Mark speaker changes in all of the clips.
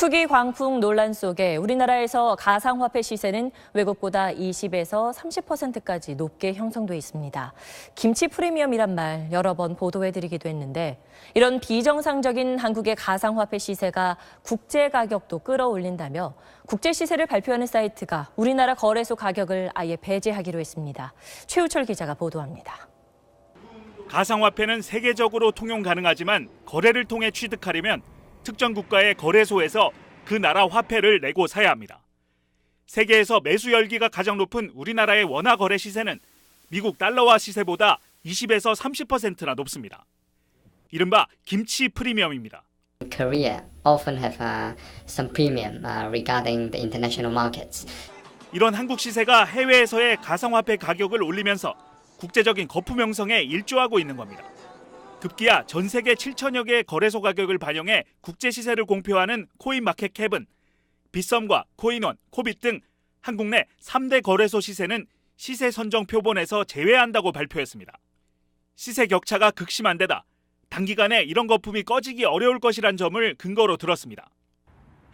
Speaker 1: 투기 광풍 논란 속에 우리나라에서 가상화폐 시세는 외국보다 20에서 30%까지 높게 형성돼 있습니다. 김치 프리미엄이란 말 여러 번 보도해드리기도 했는데 이런 비정상적인 한국의 가상화폐 시세가 국제 가격도 끌어올린다며 국제 시세를 발표하는 사이트가 우리나라 거래소 가격을 아예 배제하기로 했습니다. 최우철 기자가 보도합니다.
Speaker 2: 가상화폐는 세계적으로 통용 가능하지만 거래를 통해 취득하려면 특정 국가의 거래소에서 그 나라 화폐를 내고 사야 합니다. 세계에서 매수 열기가 가장 높은 우리나라의 원화 거래 시세는 미국 달러화 시세보다 20에서 30%나 높습니다. 이른바 김치 프리미엄입니다.
Speaker 3: Korea often have uh, some premium uh, regarding the international markets.
Speaker 2: 이런 한국 시세가 해외에서의 가상화폐 가격을 올리면서 국제적인 거품 형성에 일조하고 있는 겁니다. 급기야 전 세계 7천여 개의 거래소 가격을 반영해 국제 시세를 공표하는 코인마켓캡은 빗썸과 코인원, 코빗 등 한국 내 3대 거래소 시세는 시세 선정 표본에서 제외한다고 발표했습니다. 시세 격차가 극심한 데다 단기간에 이런 거품이 꺼지기 어려울 것이란 점을 근거로 들었습니다.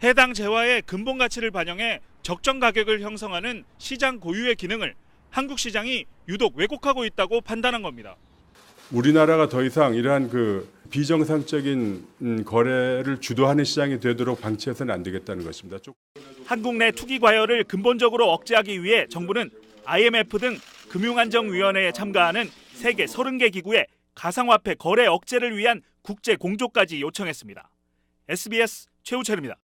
Speaker 2: 해당 재화의 근본 가치를 반영해 적정 가격을 형성하는 시장 고유의 기능을 한국 시장이 유독 왜곡하고 있다고 판단한 겁니다.
Speaker 4: 우리나라가 더 이상 이러한 그 비정상적인 음, 거래를 주도하는 시장이 되도록 방치해서는 안 되겠다는 것입니다. 좀-
Speaker 2: 한국 내 투기 과열을 근본적으로 억제하기 위해 정부는 IMF 등 금융안정위원회에 참가하는 세계 30개 기구에 가상화폐 거래 억제를 위한 국제 공조까지 요청했습니다. SBS 최우철입니다.